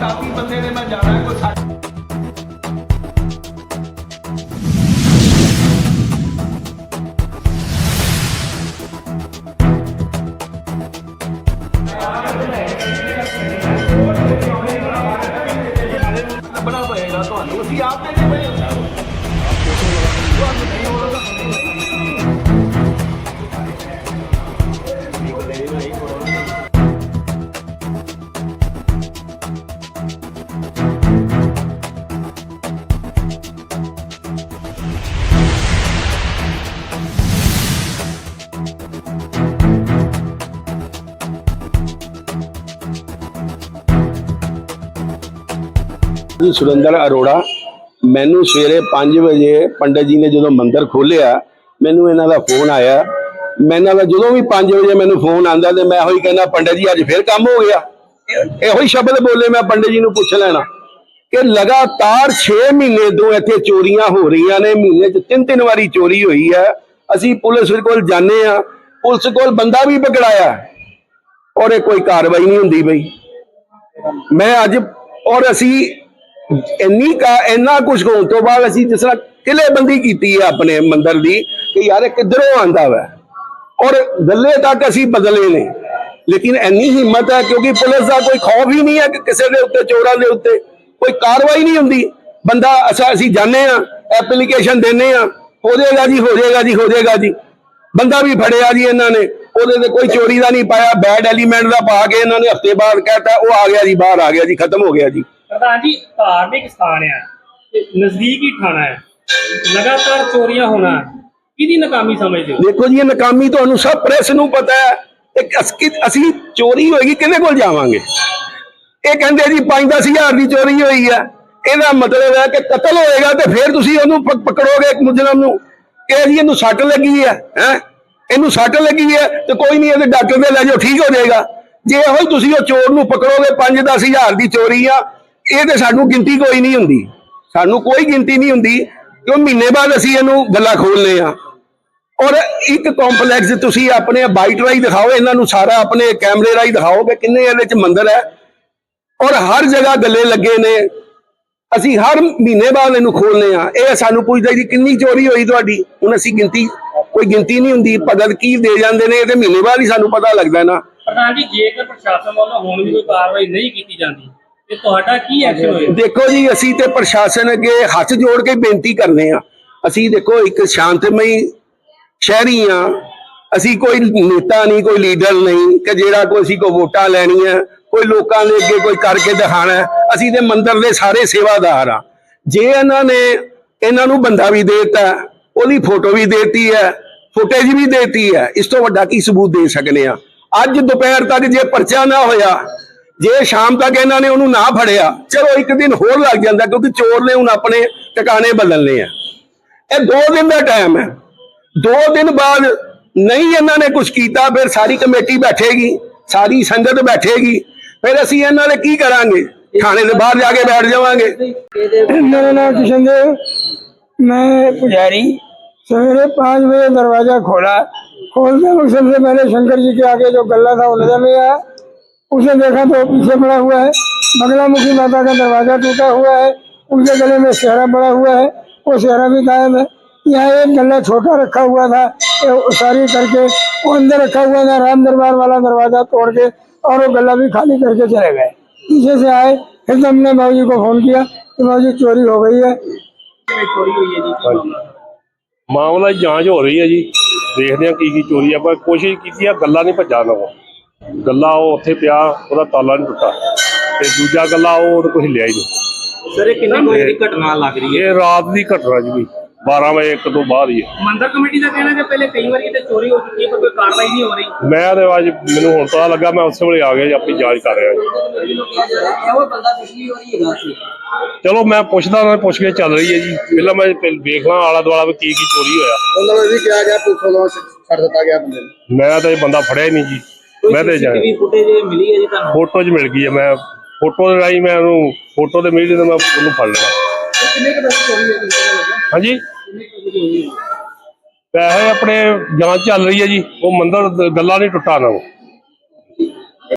ਸ਼ਰਾਬੀ ਬੰਦੇ ਨੇ ਮੈਂ ਜਾਣਾ ਕੋਈ ਸੱਟ ਲੱਭਣਾ ਪਏਗਾ ਤੁਹਾਨੂੰ ਅਸੀਂ ਆਪ ਦੇ ਨਹੀਂ ਪਏ ਜੀ ਸੁਰਿੰਦਰ ਅਰੋੜਾ, ਮੈਨੂੰ ਸਵੇਰੇ 5 ਵਜੇ ਪੰਡਤ ਜੀ ਨੇ ਜਦੋਂ ਮੰਦਿਰ ਖੋਲਿਆ ਮੈਨੂੰ ਇਹਨਾਂ ਦਾ ਫੋਨ ਆਇਆ। ਮੈਂ ਇਹਨਾਂ ਦਾ ਜਦੋਂ ਵੀ 5 ਵਜੇ ਮੈਨੂੰ ਫੋਨ ਆਂਦਾ ਤੇ ਮੈਂ ਉਹੀ ਕਹਿੰਦਾ, ਪੰਡਤ ਜੀ, ਅੱਜ ਫੇਰ ਕੰਮ ਹੋ ਗਿਆ। ਇਹੋ ਹੀ ਸ਼ਬਦ ਬੋਲੇ ਮੈਂ ਪੰਡਤ ਜੀ ਨੂੰ ਪੁੱਛ ਲੈਣਾ। ਕਿ ਲਗਾਤਾਰ 6 ਮਹੀਨੇ ਤੋਂ ਇੱਥੇ ਚੋਰੀਆਂ ਹੋ ਰਹੀਆਂ ਨੇ, ਮਹੀਨੇ 'ਚ ਤਿੰਨ ਤਿੰਨ ਵਾਰੀ ਚੋਰੀ ਹੋਈ ਹੈ ਅਸੀਂ ਪੁਲਿਸ ਕੋਲ ਜਾਂਦੇ ਆ ਪੁਲਿਸ ਕੋਲ ਬੰਦਾ ਵੀ ਪਕੜਾਇਆ। ਔਰ ਇਹ ਕੋਈ ਕਾਰਵਾਈ ਨਹੀਂ ਹੁੰਦੀ ਬਈ ਮੈਂ ਅੱਜ, ਔਰ ਅਸੀਂ ਇੰਨੀ ਕਾ ਇੰਨਾ ਕੁਝ ਹੋਣ ਤੋਂ ਬਾਅਦ ਅਸੀਂ ਜਿਸ ਤਰ੍ਹਾਂ ਕਿਲੇਬੰਦੀ ਕੀਤੀ ਹੈ ਆਪਣੇ ਮੰਦਰ ਦੀ ਕਿ ਯਾਰ ਇਹ ਕਿੱਧਰੋਂ ਆਂਦਾ ਵਾ? ਔਰ ਗੱਲੇ ਤੱਕ ਅਸੀਂ ਬਦਲੇ ਨੇ। ਲੇਕਿਨ ਇੰਨੀ ਹਿੰਮਤ ਹੈ ਕਿਉਂਕਿ ਪੁਲਿਸ ਦਾ ਕੋਈ ਖੌਫ ਹੀ ਨਹੀਂ ਹੈ ਕਿ ਕਿਸੇ ਦੇ ਉੱਤੇ, ਚੋਰਾਂ ਦੇ ਉੱਤੇ ਕੋਈ ਕਾਰਵਾਈ ਨਹੀਂ ਹੁੰਦੀ। ਬੰਦਾ ਅੱਛਾ ਅਸੀਂ ਜਾਣੇ ਆ ਐਪਲੀਕੇਸ਼ਨ ਦਿੰਨੇ ਆ ਹੋ ਜਾਏਗਾ ਜੀ, ਹੋ ਜਾਏਗਾ ਜੀ, ਹੋ ਜਾਏਗਾ ਜੀ। ਬੰਦਾ ਵੀ ਫੜਿਆ ਜੀ ਇਹਨਾਂ ਨੇ। ਉਹਦੇ ਤੇ ਕੋਈ ਚੋਰੀ ਦਾ ਨਹੀਂ ਪਾਇਆ ਬੈਡ ਐਲੀਮੈਂਟ ਦਾ ਪਾ ਕੇ ਇਹਨਾਂ ਨੇ ਹਫ਼ਤੇ ਬਾਅਦ ਕਹਿਤਾ, ਉਹ ਆ ਗਿਆ ਜੀ, ਬਾਹਰ ਆ ਗਿਆ ਜੀ, ਖਤਮ ਹੋ ਗਿਆ ਜੀ। ਪ੍ਰਧਾਨ ਜੀ, ਧਾਰਮਿਕ ਸਥਾਨ ਹੈ ਤੇ ਨਜ਼ਦੀਕ ਹੀ ਥਾਣਾ ਹੈ ਲਗਾਤਾਰ ਚੋਰੀਆਂ ਹੋਣਾ, ਕਿਹਦੀ ਨਾਕਾਮੀ ਸਮਝਦੇ ਹੋ? ਦੇਖੋ ਜੀ, ਇਹ ਨਕਾਮੀ ਤੁਹਾਨੂੰ ਸਭ ਪ੍ਰੈਸ ਨੂੰ ਪਤਾ ਹੈ। ਇੱਕ ਅਸੀਂ ਚੋਰੀ ਹੋਏਗੀ, ਕਿਹਦੇ ਕੋਲ ਜਾਵਾਂਗੇ? ਇਹ ਕਹਿੰਦੇ ਜੀ 5-10 ਦੀ ਚੋਰੀ ਹੋਈ ਹੈ ਇਹਦਾ ਮਤਲਬ ਹੈ ਕਿ ਕਤਲ ਹੋਏਗਾ ਤੇ ਫਿਰ ਤੁਸੀਂ ਉਹਨੂੰ ਪਕੜੋਗੇ ਇੱਕ ਮੁਜਰਮ ਨੂੰ। ਇਹ ਜੀ, ਇਹਨੂੰ ਸੱਟ ਲੱਗੀ ਹੈ ਹੈ? ਇਹਨੂੰ ਸੱਟ ਲੱਗੀ ਹੈ ਤੇ ਕੋਈ ਨਹੀਂ, ਇਹਦੇ ਡਾਕਟਰ ਦੇ ਲੈ ਜਾਓ, ਠੀਕ ਹੋ ਜਾਏਗਾ। ਜੇ ਉਹ ਤੁਸੀਂ ਉਹ ਚੋਰ ਨੂੰ ਪਕੜੋਗੇ 5-10 ਹਜ਼ਾਰ ਦੀ ਚੋਰੀ ਆ ਇਹ ਤੇ ਸਾਨੂੰ ਗਿਣਤੀ ਕੋਈ ਨਹੀਂ ਹੁੰਦੀ। ਸਾਨੂੰ ਕੋਈ ਗਿਣਤੀ ਨਹੀਂ ਹੁੰਦੀ ਕਿ ਉਹ ਮਹੀਨੇ ਬਾਅਦ ਅਸੀਂ ਇਹਨੂੰ ਗੱਲਾਂ ਖੋਲਨੇ ਆ। ਔਰ ਇੱਕ ਕੰਪਲੈਕਸ ਤੁਸੀਂ ਆਪਣੇ ਬਾਈਟ ਰਾਈ ਦਿਖਾਓ, ਇਹਨਾਂ ਨੂੰ ਸਾਰਾ ਆਪਣੇ ਕੈਮਰੇ ਰਾਈ ਦਿਖਾਓ ਕਿ ਕਿੰਨੇ ਇਹਦੇ ਚ ਮੰਦਰ ਹੈ। ਔਰ ਹਰ ਜਗ੍ਹਾ ਗੱਲੇ ਲੱਗੇ ਨੇ। ਅਸੀਂ ਹਰ ਮਹੀਨੇ ਬਾਅਦ ਇਹਨੂੰ ਖੋਲਨੇ ਆ। ਇਹ ਸਾਨੂੰ ਪੁੱਛਦਾ ਜੀ, ਕਿੰਨੀ ਚੋਰੀ ਹੋਈ ਤੁਹਾਡੀ? ਹੁਣ ਅਸੀਂ ਗਿਣਤੀ, ਕੋਈ ਗਿਣਤੀ ਨਹੀਂ ਹੁੰਦੀ। ਪਦਦ ਕੀ ਦੇ ਜਾਂਦੇ ਨੇ, ਇਹ ਤੇ ਮਹੀਨੇ ਬਾਅਦ ਹੀ ਸਾਨੂੰ ਪਤਾ ਲੱਗਦਾ ਨਾ। ਪ੍ਰਧਾਨ ਜੀ, ਜੇਕਰ ਪ੍ਰਸ਼ਾਸਨ ਵੱਲੋਂ ਹੁਣ ਵੀ ਕੋਈ ਕਾਰਵਾਈ ਨਹੀਂ ਕੀਤੀ ਜਾਂਦੀ ਤੇ ਤੁਹਾਡਾ ਕੀ ਐਕਸ਼ਨ ਹੋਏਗਾ ਦੇਖੋ ਜੀ, ਅਸੀਂ ਤੇ ਪ੍ਰਸ਼ਾਸਨ ਅੱਗੇ ਹੱਥ ਜੋੜ ਕੇ ਬੇਨਤੀ ਕਰਨੇ ਆ ਅਸੀਂ ਦੇਖੋ, ਇੱਕ ਸ਼ਾਂਤਮਈ ਸ਼ਹਿਰੀ ਆ ਅਸੀਂ ਕੋਈ ਨੇਤਾ ਨਹੀਂ, ਕੋਈ ਲੀਡਰ ਨਹੀਂ, ਕਿ ਜਿਹੜਾ ਕੋਈ ਅਸੀਂ ਕੋ ਵੋਟਾਂ ਲੈਣੀਆਂ, ਕੋਈ ਲੋਕਾਂ ਦੇ ਅੱਗੇ ਕੋਈ ਕਰਕੇ ਦਿਖਾਣਾ। ਅਸੀਂ ਤੇ ਮੰਦਰ ਦੇ ਸਾਰੇ ਸੇਵਾਦਾਰ ਆ ਜੇ ਇਹਨਾਂ ਨੇ ਇਹਨਾਂ ਨੂੰ ਬੰਦਾ ਵੀ ਦੇਤਾ, ਉਹਦੀ ਫੋਟੋ ਵੀ ਦੇਤੀ ਹੈ, ਫੁਟੇਜ ਵੀ ਦੇਤੀ ਹੈ, ਇਸ ਤੋਂ ਵੱਡਾ ਕੀ ਸਬੂਤ ਦੇ ਸਕਨੇ ਆ ਅੱਜ ਦੁਪਹਿਰ ਤੱਕ ਜੇ ਪਰਚਾ ਨਾ ਹੋਇਆ ਜੇ ਸ਼ਾਮ ਤੱਕ ਇਹਨਾਂ ਨੇ ਉਹਨੂੰ ਨਾ ਫੜਿਆ ਚਲੋ ਇੱਕ ਦਿਨ ਹੋਰ ਲੱਗ ਜਾਂਦਾ ਕਿਉਂਕਿ ਚੋਰ ਨੇ ਹੁਣ ਆਪਣੇ ਟਿਕਾਣੇ ਬਦਲਨੇ ਆ ਇਹ ਦੋ ਦਿਨ ਦਾ ਟਾਈਮ ਹੈ ਦੋ ਦਿਨ ਬਾਅਦ ਨਹੀਂ ਇਹਨਾਂ ਨੇ ਕੁਝ ਕੀਤਾ ਫਿਰ ਸਾਰੀ ਕਮੇਟੀ ਬੈਠੇਗੀ ਸਾਰੀ ਸੰਗਤ ਬੈਠੇਗੀ ਫਿਰ ਅਸੀਂ ਇਹਨਾਂ ਦੇ ਕੀ ਕਰਾਂਗੇ ਥਾਣੇ ਦੇ ਬਾਹਰ ਜਾ ਕੇ ਬੈਠ ਜਾਵਾਂਗੇ मेरा नाम किशन देव मैं पुजारी सवेरे पाँच बजे दरवाजा खोला खोलते वक्त सबसे पहले शंकर जी के आगे जो गल्ला था वो नजर नहीं आया उसे देखा तो पीछे पड़ा हुआ है। बगलामुखी माता का दरवाज़ा टूटा हुआ है। उनके गले में सेहरा पड़ा हुआ है। वो सेहरा भी गायब है। यहाँ एक गला छोटा रखा हुआ था। सारी करके वो अंदर रखा हुआ था। राम दरबार वाला दरवाज़ा तोड़ के और वो गला भी खाली करके चले गए। पीछे से आए। फिर तो हमने भाऊ को फ़ोन किया कि भाऊ चोरी हो गई है। मामला जाँच हो रही है जी। देखते हैं की की चोरी है, पर कोशिश की गला नहीं भजा लगा ਗੱਲਾਂ ਉਹ ਉੱਥੇ ਪਿਆ ਉਹਦਾ ਤਾਲਾ ਨਹੀਂ ਟੁੱਟਾ। ਤੇ ਦੂਜਾ ਗੱਲਾਂ ਉਹ ਉਹਦੇ ਕੋਲ ਹਿੱਲਿਆ ਹੀ ਨਹੀਂ। ਸਰ ਇਹ ਕਿੰਨੇ ਕੋਈ ਦੀ ਘਟਨਾ ਲੱਗ ਰਹੀ ਹੈ? ਇਹ ਰਾਤ ਦੀ ਘਟਨਾ ਜੀ ਵੀ 12 ਵਜੇ ਇੱਕ ਤੋਂ ਬਾਅਦ ਹੀ ਹੈ। ਮੰਦਰ ਕਮੇਟੀ ਦਾ ਕਹਿਣਾ ਕਿ ਪਹਿਲੇ ਕਈ ਵਾਰੀ ਤੇ ਚੋਰੀ ਹੋ ਚੁੱਕੀ ਹੈ ਪਰ ਕੋਈ ਕਾਰਵਾਈ ਨਹੀਂ ਹੋ ਰਹੀ। ਮੈਂ ਤੇ ਅੱਜ ਮੈਨੂੰ ਹੁਣ ਪਤਾ ਲੱਗਾ ਮੈਂ ਉਸੇ ਵੇਲੇ ਆ ਗਿਆ ਜੀ ਆਪਣੀ ਜਾਂਚ ਕਰ ਰਿਹਾ ਜੀ। ਇਹੋ ਬੰਦਾ ਪਿਛਲੀ ਵਾਰੀ ਹੈਗਾ ਸੀ ਚਲੋ ਮੈਂ ਪੁੱਛਦਾ ਉਹਨਾਂ ਪੁੱਛ ਕੇ ਚੱਲ ਰਹੀ ਹੈ ਜੀ। ਪਹਿਲਾਂ ਮੈਂ ਪਹਿ- ਵੇਖ ਲਾਂ ਆਲਾ ਦੁਆਲਾ ਵੀ ਕੀ ਕੀ ਚੋਰੀ ਹੋਇਆ। ਉਹਨਾਂ ਨੂੰ ਇਹ ਵੀ ਕਿਹਾ ਗਿਆ ਪੁਲਿਸ ਵੱਲੋਂ ਛੱਡ ਦਿੱਤਾ ਗਿਆ ਬੰਦੇ ਨੂੰ। ਮੈਂ ਤਾਂ ਇਹ ਬੰਦਾ ਫੜਿਆ ਹੀ ਨਹੀਂ ਜੀ। ਮੈਂ ਤੇ ਜਾ ਸੀਸੀਟੀਵੀ ਫੁਟੇਜ ਮਿਲੀ ਹੈ ਜੀ ਤੁਹਾਨੂੰ? ਫੋਟੋ 'ਚ ਮਿਲ ਗਈ ਹੈ ਮੈਂ ਫੋਟੋ ਦੇ ਰਾਹੀਂ ਮੈਂ ਉਹਨੂੰ ਫੋਟੋ ਤੇ ਮਿਲੀ ਤੇ ਮੈਂ ਉਹਨੂੰ ਫੜ ਲੈਣਾ ਕਿੰਨੇ ਕੁ ਪੈਸੇ ਚੋਰੀ ਹੋਏ ਕਿਸੇ ਨੂੰ ਲੱਗਿਆ ਹਾਂਜੀ। ਪੈਸੇ ਆਪਣੇ ਜਾਂਚ ਚੱਲ ਰਹੀ ਹੈ ਜੀ ਉਹ ਮੰਦਰ ਗੱਲਾਂ ਨਹੀਂ ਟੁੱਟਾ ਨਾ ਉਹ।